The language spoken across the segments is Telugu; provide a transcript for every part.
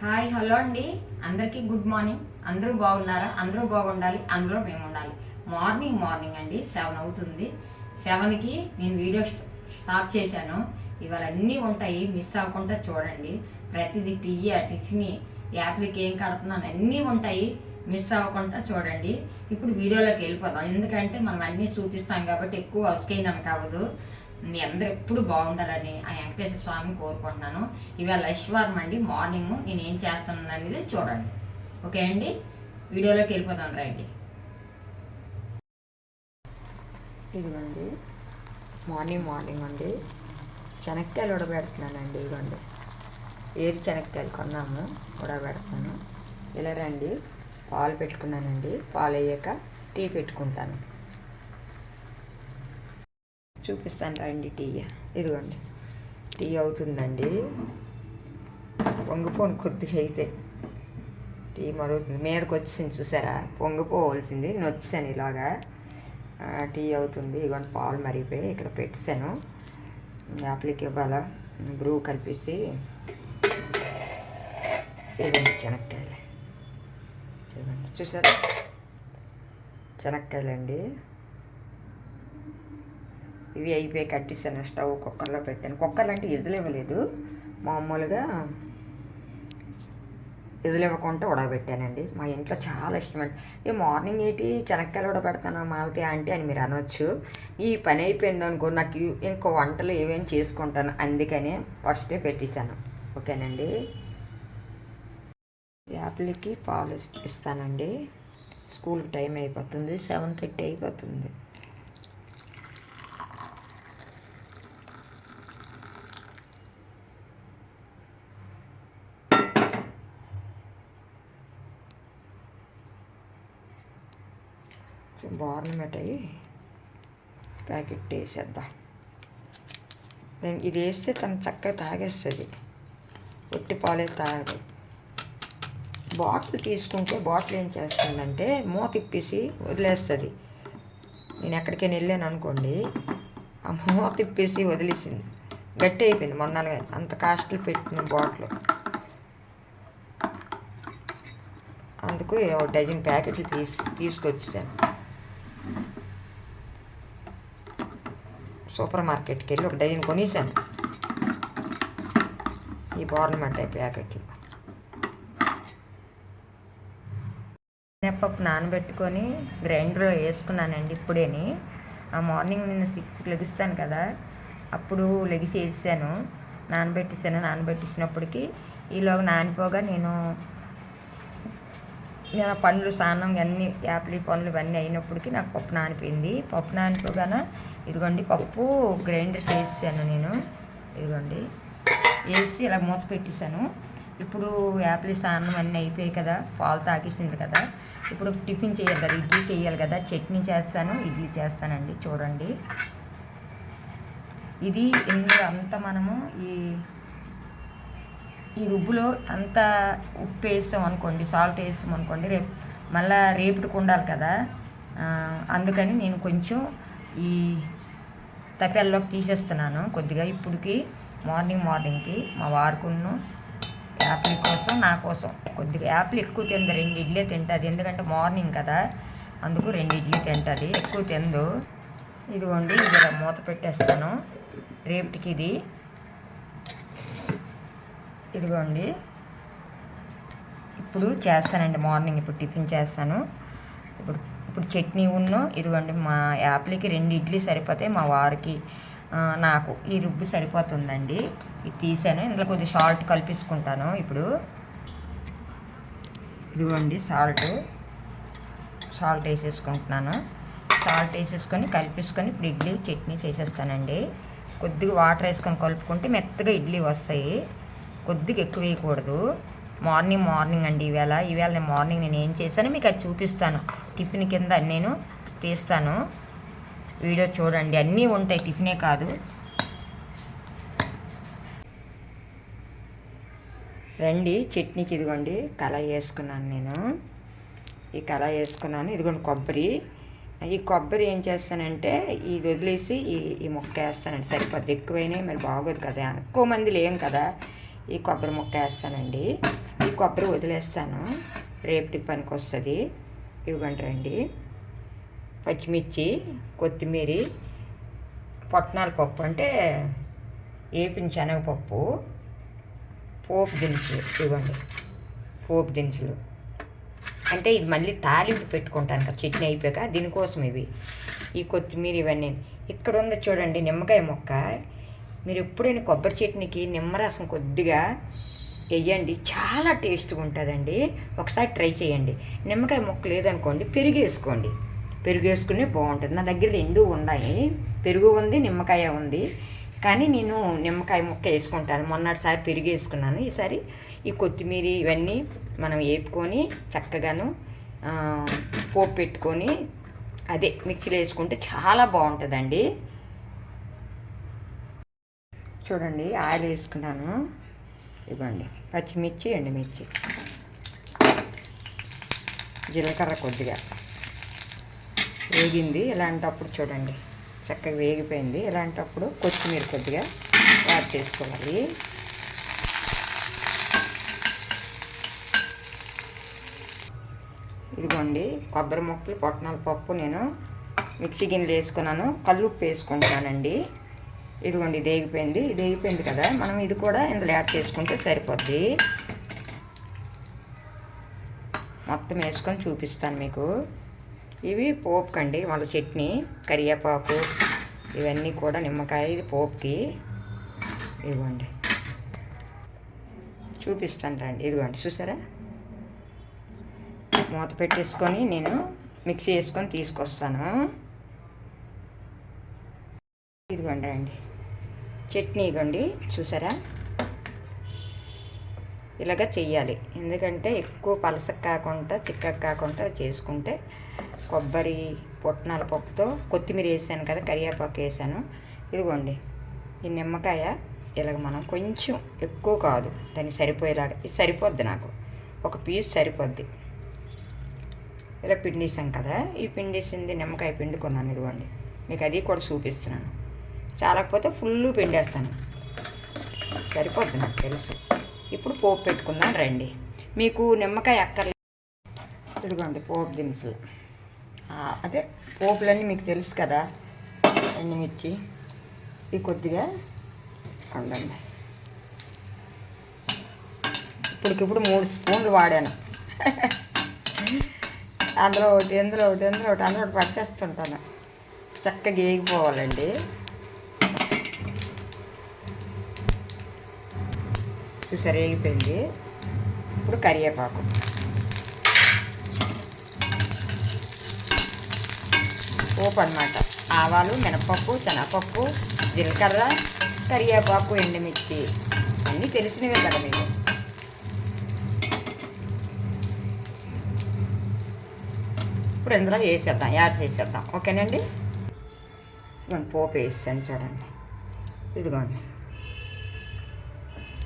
హాయ్ హలో అండి. అందరికీ గుడ్ మార్నింగ్. అందరూ బాగున్నారా? అందరూ బాగుండాలి. అందరూ మేము ఉండాలి. మార్నింగ్ మార్నింగ్ అండి. సెవెన్ అవుతుంది. సెవెన్కి నేను వీడియో స్టార్ట్ చేశాను. ఇవాళ అన్నీ ఉంటాయి. మిస్ అవ్వకుండా చూడండి. ప్రతిదీ టీ టిఫిన్ యాప్లకి ఏం కడుతున్నాను అన్నీ ఉంటాయి. మిస్ అవ్వకుండా చూడండి. ఇప్పుడు వీడియోలోకి వెళ్ళిపోదాం. ఎందుకంటే మనం అన్నీ చూపిస్తాం కాబట్టి ఎక్కువ వసుకైనాం కావదు మీ అందరూ ఎప్పుడు బాగుండాలని ఆ వెంకటేశ్వర స్వామిని కోరుకుంటున్నాను. ఇవాళ ఐశ్వర్యం అండి మార్నింగ్ నేను ఏం చేస్తున్నాను అనేది చూడండి. ఓకే అండి? వీడియోలోకి వెళ్ళిపోతాం రండి. ఇదిగోండి. మార్నింగ్ మార్నింగ్ అండి. శనక్కాయలు ఉడబెడుతున్నానండి ఇదిగోండి. ఏరి శనక్కాయలు కొన్నాము ఉడబెడతాను ఇలా రండి పాలు పెట్టుకున్నానండి. పాలు అయ్యాక టీ పెట్టుకుంటాను. చూపిస్తాను రండి టీ. ఇదిగోండి. టీ అవుతుందండి. పొంగిపోను కొద్దిగా అయితే. టీ మరుగుతుంది. మీదకి వచ్చింది చూసారా? పొంగిపోవలసింది. నేను వచ్చాను ఇలాగా. టీ అవుతుంది. ఇదిగోండి పాలు మరిగిపోయి ఇక్కడ పెట్టాను యాప్లికి ఇవ్వాలా? బ్రూ కలిపేసి. ఇదిగోండి చెనక్కాయలు. ఇదిగోండి చూసారా? అండి ఇవి అయిపోయి కట్టేసాను స్టవ్ కుక్కర్లో పెట్టాను. కుక్కర్లు అంటే ఇజలు ఇవ్వలేదు మామూలుగా ఇజలు ఇవ్వకుండా ఉడకబెట్టానండి. మా ఇంట్లో చాలా ఇష్టమండి ఈ మార్నింగ్ ఏంటి? చెనక్కాయలు ఉడబెడతాను మాలతి ఆంటీ అని మీరు అనొచ్చు. ఈ పని అయిపోయింది అనుకో నాకు ఇంకో వంటలు ఏమేమి చేసుకుంటాను అందుకని ఫస్టే పెట్టేశాను. ఓకేనండి? యాపిల్కి పాలు ఇస్తానండి. స్కూల్ టైం అయిపోతుంది సెవెన్ థర్టీ అయిపోతుంది. బార్నమెంట్ అయ్యి ప్యాకెట్ వేసేద్దాం నేను ఇది వేస్తే తను చక్కగా తాగేస్తుంది. ఒట్టి పాలే తాగదు. బాటిల్ తీసుకుంటే బాటిల్ ఏం చేస్తుందంటే మూత ఇప్పేసి వదిలేస్తుంది. నేను ఎక్కడికైనా వెళ్ళాను అనుకోండి ఆ మూత ఇప్పేసి వదిలేసింది. గట్టి అయిపోయింది మొన్నలుగా అంత కాస్ట్లు పెట్టిన బాటిల్. అందుకు డజన్ ప్యాకెట్లు తీసి తీసుకొచ్చాను సూపర్ మార్కెట్కి వెళ్ళి ఒక డజన్ కొనేసాను. ఈ గవర్నమెంట్ ప్యాకెట్లు. మినప్పప్పు నానబెట్టుకొని గ్రైండర్లో వేసుకున్నానండి ఇప్పుడేని. ఆ మార్నింగ్ నేను సిక్స్కి లెగుస్తాను కదా అప్పుడు లెగిసి వేసాను. నానబెట్టేసాను నానబెట్టేసినప్పటికి ఈలోగా నానిపోగా నేను పండ్లు స్నానం అన్నీ యాపిల్ పండ్లు ఇవన్నీ అయినప్పటికీ నాకు పప్పు నానిపోయింది. పప్పు నానిపోగాన ఇదిగోండి పప్పు గ్రైండర్ చేసాను నేను. ఇదిగోండి. వేసి ఇలా మూత పెట్టేశాను. ఇప్పుడు యాపిల్ స్నానం అన్నీ అయిపోయాయి కదా పాలు తాగేసింది కదా. ఇప్పుడు టిఫిన్ చేయాలి కదా ఇడ్లీ చేయాలి కదా చట్నీ చేస్తాను ఇడ్లీ చేస్తానండి చూడండి. ఇది ఇందులో అంతా మనము ఈ ఈ రుబ్బులో అంత ఉప్పు వేస్తాం అనుకోండి సాల్ట్ వేస్తాం అనుకోండి రేపు మళ్ళీ రేపుటికి ఉండాలి కదా. అందుకని నేను కొంచెం ఈ తపెల్లోకి తీసేస్తున్నాను. కొద్దిగా ఇప్పటికి మార్నింగ్ మార్నింగ్కి మా వారుకున్న యాపిల్ కోసం నా కోసం. కొద్దిగా యాపిల్ ఎక్కువ తింది రెండు ఇడ్లీ తింటుంది. ఎందుకంటే మార్నింగ్ కదా అందుకు రెండు ఇడ్లీ తింటుంది. ఎక్కువ తిందు. ఇదిగోండి ఇది మూత పెట్టేస్తాను. రేపటికి ఇది. ఇదిగోండి. ఇప్పుడు చేస్తానండి మార్నింగ్. ఇప్పుడు టిఫిన్ చేస్తాను. ఇప్పుడు ఇప్పుడు చట్నీ ఉన్ను ఇదిగోండి మా యాప్లకి రెండు ఇడ్లీ సరిపోతాయి మా వారికి నాకు ఈ రుబ్బు సరిపోతుందండి. ఇది తీసాను ఇందులో కొద్దిగా సాల్ట్ కలిపేసుకుంటాను ఇప్పుడు. ఇదిగోండి సాల్ట్. సాల్ట్ వేసేసుకుంటున్నాను. సాల్ట్ వేసేసుకొని కలిపేసుకొని ఇప్పుడు ఇడ్లీ చట్నీ చేసేస్తానండి. కొద్దిగా వాటర్ వేసుకొని కలుపుకుంటే మెత్తగా ఇడ్లీ వస్తాయి. కొద్దిగా ఎక్కువ వేయకూడదు. మార్నింగ్ మార్నింగ్ అండి ఈవేళ ఈవేళ నేను మార్నింగ్ నేను ఏం చేశాను మీకు అది చూపిస్తాను. టిఫిన్ కింద నేను తీస్తాను. వీడియో చూడండి. అన్నీ ఉంటాయి. టిఫినే కాదు. రండి. చట్నీకి ఇదిగోండి. కళ వేసుకున్నాను నేను. ఈ కళ వేసుకున్నాను. ఇదిగోండి కొబ్బరి. ఈ కొబ్బరి ఏం చేస్తానంటే ఇది వదిలేసి ఈ ఈ ముక్క వేస్తానండి. సరిపోద్ది. ఎక్కువైనా మరి బాగోదు కదా. ఎక్కువ మంది లేం కదా. ఈ కొబ్బరి ముక్క వేస్తానండి. ఈ కొబ్బరి వదిలేస్తాను. రేపు పనికి వస్తుంది ఇవ్వండి రండి. పచ్చిమిర్చి కొత్తిమీర పొట్నాల పప్పు అంటే ఏపిన శనగపప్పు పోపు దినుసులు ఇవ్వండి. పోపు దినుసులు. అంటే ఇది మళ్ళీ తాలింపు పెట్టుకుంటాను కదా చట్నీ అయిపోయాక దీనికోసం ఇవి. ఈ కొత్తిమీర ఇవన్నీ. ఇక్కడ ఉంది చూడండి నిమ్మకాయ మొక్క. మీరు ఎప్పుడైనా కొబ్బరి చట్నీకి నిమ్మరసం కొద్దిగా వేయండి చాలా టేస్ట్గా ఉంటుందండి ఒకసారి ట్రై చేయండి నిమ్మకాయ మొక్క లేదనుకోండి పెరుగు వేసుకోండి పెరుగు వేసుకునే బాగుంటుంది నా దగ్గర రెండు ఉన్నాయి. పెరుగు ఉంది నిమ్మకాయ ఉంది. కానీ నేను నిమ్మకాయ ముక్క వేసుకుంటాను. మొన్నటిసారి పెరుగు వేసుకున్నాను ఈసారి ఈ కొత్తిమీర ఇవన్నీ మనం వేపుకొని చక్కగాను పోపు పెట్టుకొని అదే మిక్సీలో వేసుకుంటే చాలా బాగుంటుందండి చూడండి ఆయిల్ వేసుకున్నాను. ఇవ్వండి. పచ్చిమిర్చి ఎండుమిర్చి. జీలకర్ర కొద్దిగా. వేగింది. ఇలాంటప్పుడు చూడండి. చక్కగా వేగిపోయింది. ఇలాంటప్పుడు కొత్తిమీర కొద్దిగా యాడ్ చేసుకోవాలి. ఇదిగోండి. కొబ్బరి ముక్కలు పొట్టనాల పప్పు నేను మిక్సీ గిన్నెలు వేసుకున్నాను. కల్లుప్పు వేసుకుంటానండి. ఇదిగోండి ఇది ఏగిపోయింది ఇది కదా మనం ఇది కూడా ఇందులో యాడ్ చేసుకుంటే సరిపోద్ది. మొత్తం వేసుకొని చూపిస్తాను మీకు. ఇవి పోపుకండి వాళ్ళ చట్నీ కరివేపాకు ఇవన్నీ కూడా నిమ్మకాయ ఇది పోపుకి. ఇదిగోండి. చూపిస్తాను రండి. ఇదిగోండి చూసారా? మూత పెట్టేసుకొని నేను మిక్సీ వేసుకొని తీసుకొస్తాను. ఇదిగోండి రండి. చట్నీ ఇవ్వండి చూసారా? ఇలాగ చెయ్యాలి. ఎందుకంటే ఎక్కువ పలసకు కాకుండా చిక్కకు కాకుండా చేసుకుంటే కొబ్బరి పొట్నాల పప్పుతో కొత్తిమీర వేసాను కదా కరివేపాకు వేసాను. ఇదిగోండి ఈ నిమ్మకాయ ఇలాగ మనం కొంచెం ఎక్కువ కాదు దాన్ని సరిపోయేలాగా. ఇది సరిపోద్ది నాకు. ఒక పీస్ సరిపోద్ది. ఇలా పిండేసాం కదా ఈ పిండేసింది నిమ్మకాయ పిండుకున్నాను ఇదిగోండి. మీకు అది కూడా చూపిస్తున్నాను. చాలకపోతే ఫుల్ పిండేస్తాను. సరిపోద్ది నాకు తెలుసు. ఇప్పుడు పోపు పెట్టుకుందాం రండి. మీకు నిమ్మకాయ అక్కర్లేదు ఇదిగోండి పోపు దినుసులు. అదే పోపులన్నీ మీకు తెలుసు కదా. ఎండుమిర్చి. ఇది కొద్దిగా ఉండండి ఇప్పటికిప్పుడు మూడు స్పూన్లు వాడాను. అందులో ఒకటి ఎందులో ఒకటి ఎందులో ఒకటి అందులో ఒకటి పట్టేస్తుంటాను. చక్కగా వేగిపోవాలండి. చూసారు వేగిపోయింది ఇప్పుడు కరివేపాకు. పోపు అనమాట ఆవాలు మినపప్పు శనగపప్పు జీలకర్ర కరివేపాకు ఎండుమిర్చి అన్నీ తెలిసినవే కదా మీకు. ఇప్పుడు ఇందులో వేసేద్దాం యాడ్ చేసేద్దాం. ఓకేనండి? పోపు వేసాను చూడండి. ఇదిగోండి.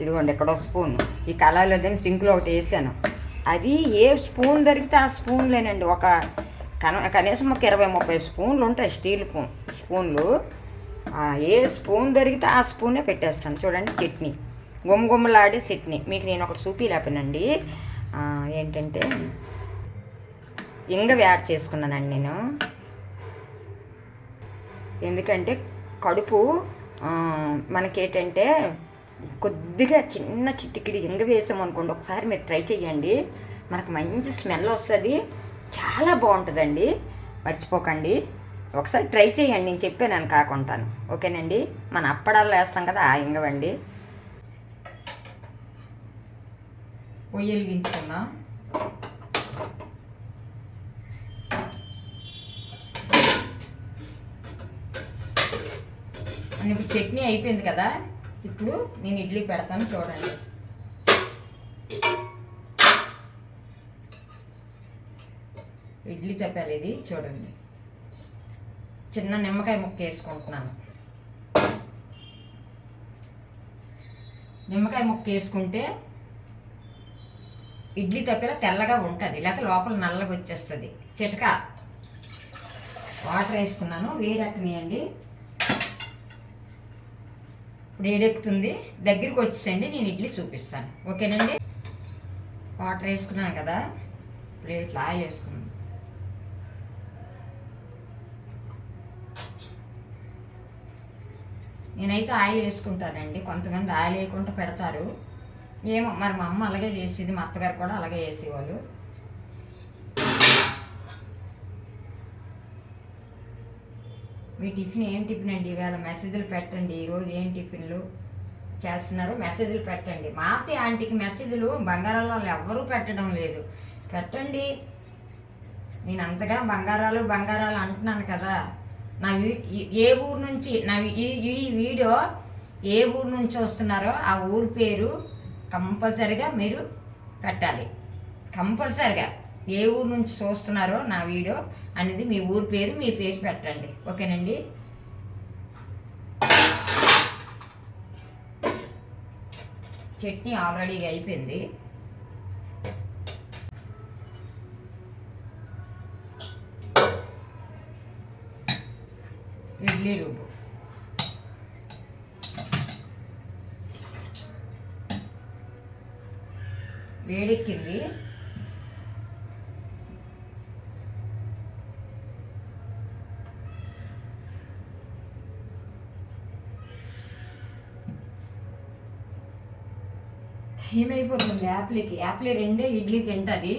ఇదిగోండి ఇక్కడ ఒక స్పూన్. ఈ కళాయిలో దీన్ని సింక్లో ఒకటి వేసాను. అది ఏ స్పూన్ దొరికితే ఆ స్పూన్లేనండి. ఒక కన కనీసం ఒక ఇరవై ముప్పై స్పూన్లు ఉంటాయి స్టీల్ స్పూన్ స్పూన్లు. ఏ స్పూన్ దొరికితే ఆ స్పూనే పెట్టేస్తాను. చూడండి చట్నీ. గుమ్మగుమ్మలాడే చట్నీ. మీకు నేను ఒకటి చూపిలేపనండి ఏంటంటే ఇంగ యాడ్ చేసుకున్నానండి నేను. ఎందుకంటే కడుపు మనకేంటంటే కొద్దిగా చిన్న చిటికిడి ఇంగ వేసాం అనుకోండి ఒకసారి మీరు ట్రై చేయండి మనకు మంచి స్మెల్ వస్తుంది. చాలా బాగుంటుందండి. మర్చిపోకండి. ఒకసారి ట్రై చేయండి నేను చెప్పాను కాకుంటాను ఓకేనండి? మన అప్పడాలు వేస్తాం కదా ఆ ఇంగవండి పొయ్యి వెలిగించుకుందాం అని ఇప్పుడు చట్నీ అయిపోయింది కదా? ఇప్పుడు నేను ఇడ్లీ పెడతాను చూడండి. ఇడ్లీ తప్పాలి ఇది చూడండి. చిన్న నిమ్మకాయ ముక్క వేసుకుంటున్నాను. నిమ్మకాయ ముక్క వేసుకుంటే ఇడ్లీ తప్పిన తెల్లగా ఉంటుంది లేకపోతే లోపల నల్లగా వచ్చేస్తుంది. చిటక. వాటర్ వేసుకున్నాను వేడెక్కనియండి. వేడెక్కుతుంది దగ్గరికి వచ్చేసండి నేను ఇడ్లీ చూపిస్తాను. ఓకేనండి? వాటర్ వేసుకున్నాను కదా ప్లేట్లో ఆయిల్ వేసుకున్నాను. నేనైతే ఆయిల్ వేసుకుంటానండి కొంతమంది ఆయిల్ వేయకుండా పెడతారు. ఏమో మరి మా అమ్మ అలాగే చేసేది మా అత్తగారు కూడా అలాగే చేసేవాళ్ళు. మీ టిఫిన్ ఏం టిఫిన్ అండి? ఇవాళ మెసేజ్లు పెట్టండి. ఈరోజు ఏం టిఫిన్లు చేస్తున్నారు? మెసేజ్లు పెట్టండి. మాతి ఆంటీకి మెసేజ్లు బంగారాలలో ఎవ్వరూ పెట్టడం లేదు. పెట్టండి. నేను అంతగా బంగారాలు బంగారాలు అంటున్నాను కదా. నా ఏ ఊరు నుంచి నా ఈ ఈ వీడియో ఏ ఊరు నుంచి వస్తున్నారో ఆ ఊరు పేరు కంపల్సరిగా మీరు పెట్టాలి. కంపల్సరిగా ఏ ఊరు నుంచి చూస్తున్నారో నా వీడియో అనేది మీ ఊరు పేరు మీ పేరు పెట్టండి. ఓకేనండి? చట్నీ ఆల్రెడీ అయిపోయింది. ఇడ్లీ రూపు. వేడెక్కింది. ఏమైపోతుంది యాప్లీకి యాప్లీ రెండే ఇడ్లీ తింటుంది.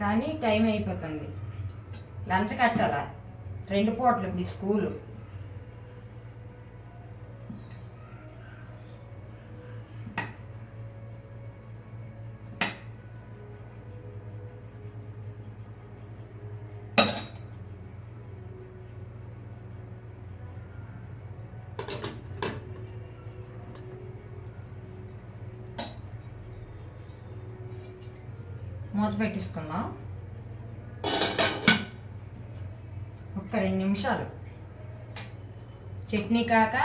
కానీ టైం అయిపోతుంది. లంచ్ కట్టాలా? రెండు పూటలు మీ స్కూలు. మూత పెట్టేసుకుందాం. ఒక్క రెండు నిమిషాలు. చట్నీ కాక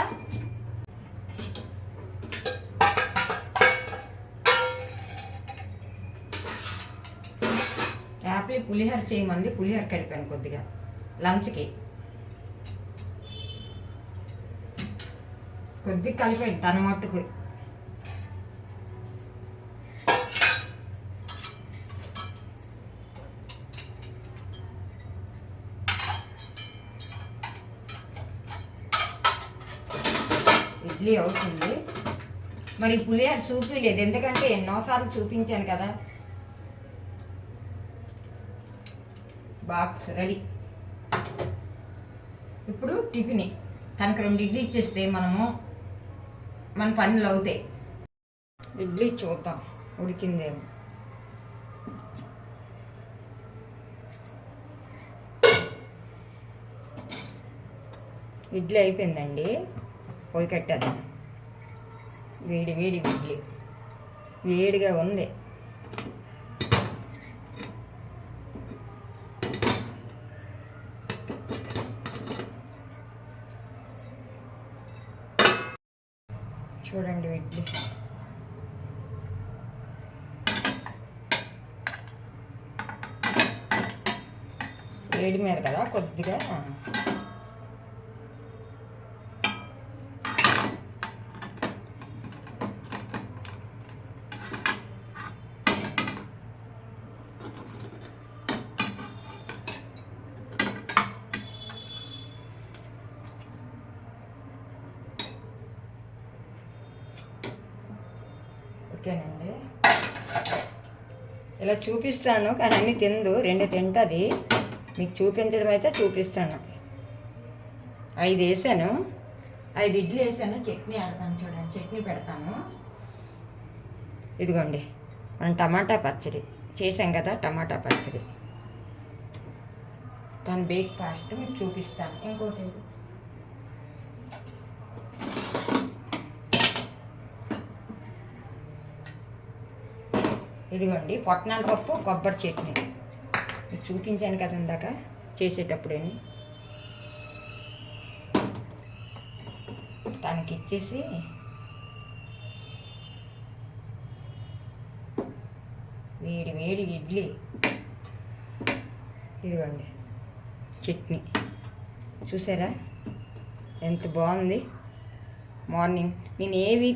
యాపిల్ పులిహోర చేయమంది పులిహోర కలిపాను కొద్దిగా. లంచ్కి. కొద్దిగా కలిపాడు తన మట్టుకు ఇడ్లీ అవుతుంది మరి పులిహోర చూపించలేదు ఎందుకంటే ఎన్నోసార్లు చూపించాను కదా. Box ready. ఇప్పుడు టిఫిన్. తనకు రెండు ఇడ్లీ ఇచ్చేస్తే మనము మన పనులు అవుతాయి ఇడ్లీ చూద్దాం. ఉడికిందేమో. ఇడ్లీ అయిపోయిందండి. పోయి కట్టేద్దాం. వేడి వేడి ఇడ్లీ. వేడిగా ఉంది. చూడండి ఇడ్లీ. వేడి మీద కదా కొద్దిగా ఓకేనండి ఇలా చూపిస్తాను కానీ అన్నీ తిందు రెండు తింటుంది. మీకు చూపించడం అయితే చూపిస్తాను. ఐదు వేసాను. ఐదు ఇడ్లీ వేసాను చట్నీ ఆడతాను చూడండి చట్నీ పెడతాను. ఇదిగోండి మనం టమాటా పచ్చడి చేసాం కదా టమాటా పచ్చడి. దాని బ్రేక్ఫాస్ట్ మీకు చూపిస్తాను. ఇంకోటి ఇదిగోండి పొట్నాల పప్పు కొబ్బరి చట్నీ. చూపించాను కదా ఇందాక చేసేటప్పుడేని తనకి ఇచ్చేసి వేడి వేడి ఇడ్లీ. ఇదిగోండి చట్నీ. చూసారా? ఎంత బాగుంది. మార్నింగ్. నేను ఏవి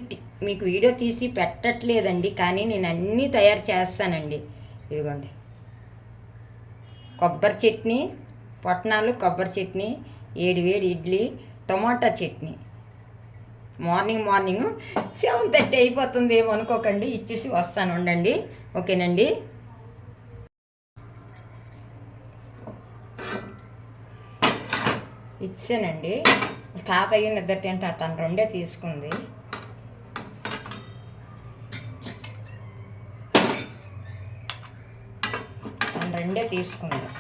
మీకు వీడియో తీసి పెట్టట్లేదండి కానీ నేను అన్నీ తయారు చేస్తానండి. ఇదిగోండి. కొబ్బరి చట్నీ పొట్నాలు కొబ్బరి చట్నీ ఏడు వేడి idli tomato chutney. Morning morning seven thirty అయిపోతుంది ఏమో అనుకోకండి ఇచ్చేసి వస్తాను ఉండండి. ఓకేనండి? ఇచ్చానండి. తాతయ్య నిద్ర తింటా తను రెండే తీసుకుంది. రెండే తీసుకున్నాను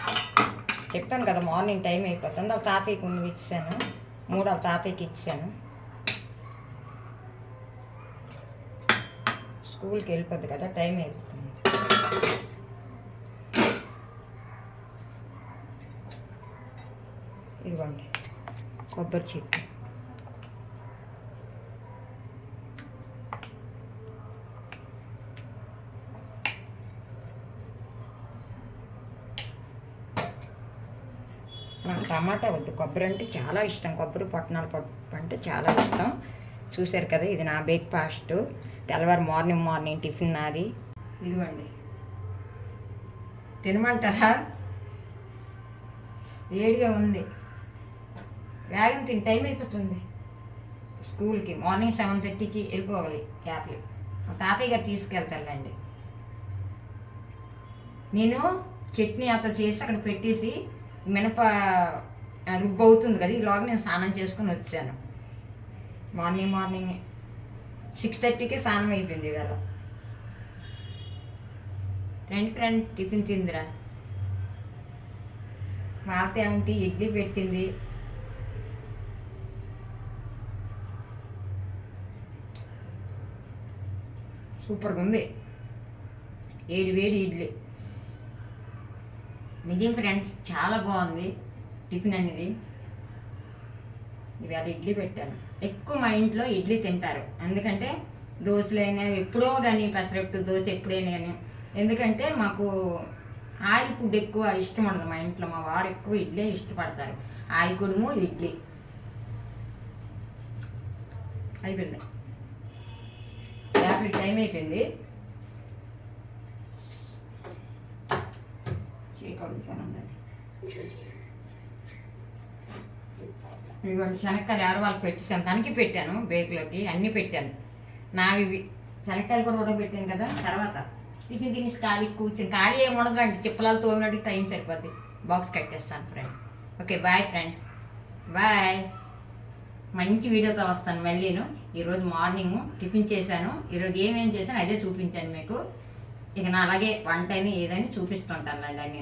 చెప్పాను కదా మార్నింగ్ టైం అయిపోతుంది. ఆ తాతయ్యకి కొన్ని ఇచ్చాను. మూడవ తాతయ్యకి ఇచ్చాను. స్కూల్కి వెళ్ళిపోద్ది కదా టైం అయిపోతుంది. ఇవ్వండి కొబ్బరి చెట్టు నాకు టమాటా వద్దు. కొబ్బరి అంటే చాలా ఇష్టం. కొబ్బరి పొట్టనాల పప్పు అంటే చాలా ఇష్టం. చూశారు కదా ఇది నా బ్రేక్ఫాస్ట్ తెల్లవారు మార్నింగ్ మార్నింగ్ టిఫిన్ నాది. ఇదిగోండి. తినమంటారా? వేడిగా ఉంది. వేగం తిని టైం అయిపోతుంది. స్కూల్కి మార్నింగ్ సెవెన్ థర్టీకి వెళ్ళిపోవాలి క్యాబ్లు మా తాతయ్య గారు తీసుకెళ్తారులేండి. నేను చట్నీ అతను చేసి అక్కడ పెట్టేసి మినప రుబ్బు అవుతుంది కదా ఈలోగా నేను స్నానం చేసుకుని వచ్చాను. మార్నింగ్ మార్నింగ్ సిక్స్ థర్టీకి స్నానం అయిపోయింది ఇవాళ. రండి ఫ్రెండ్ టిఫిన్ తిందిరా. మాత ఏమిటి ఇడ్లీ పెట్టింది. సూపర్గా ఉంది. ఏడు వేడి ఇడ్లీ. నిజం ఫ్రెండ్స్ చాలా బాగుంది. టిఫిన్ అనేది. ఇవాళ ఇడ్లీ పెట్టాను. ఎక్కువ మా ఇంట్లో ఇడ్లీ తింటారు. ఎందుకంటే దోశలైనా ఎప్పుడో కానీ పెసరట్టు దోశ ఎప్పుడైనా కానీ ఎందుకంటే మాకు ఆయిల్ ఫుడ్ ఎక్కువ ఇష్టం ఉండదు మా ఇంట్లో. మా వారు ఎక్కువ ఇడ్లీ ఇష్టపడతారు. ఆయిల్ కుడుము ఇడ్లీ. అయిపోయింది. యాభై టైం అయిపోయింది. చేయగలుగుతానండి ఇదిగోండి శనక్కాయలు ఎవరు వాళ్ళకి పెట్టేసాను తనకి పెట్టాను బేకులోకి అన్నీ పెట్టాను. నావి శనక్కాయలు కూడా ఉడకబెట్టాను కదా తర్వాత టిఫిన్ తినేసి ఖాళీ కూర్చొని ఖాళీ ఏమి ఉండదు అండి చిప్పలాలు తోమినట్టు టైం సరిపోద్ది. Box కట్టేస్తాను friend. Okay bye friends bye. మంచి వీడియోతో వస్తాను మళ్ళీను. ఈరోజు మార్నింగ్ టిఫిన్ చేశాను. ఈరోజు ఏమేం చేశాను అదే చూపించాను మీకు. ఇక నా అలాగే వంట అని ఏదైనా చూపిస్తుంటాను అండి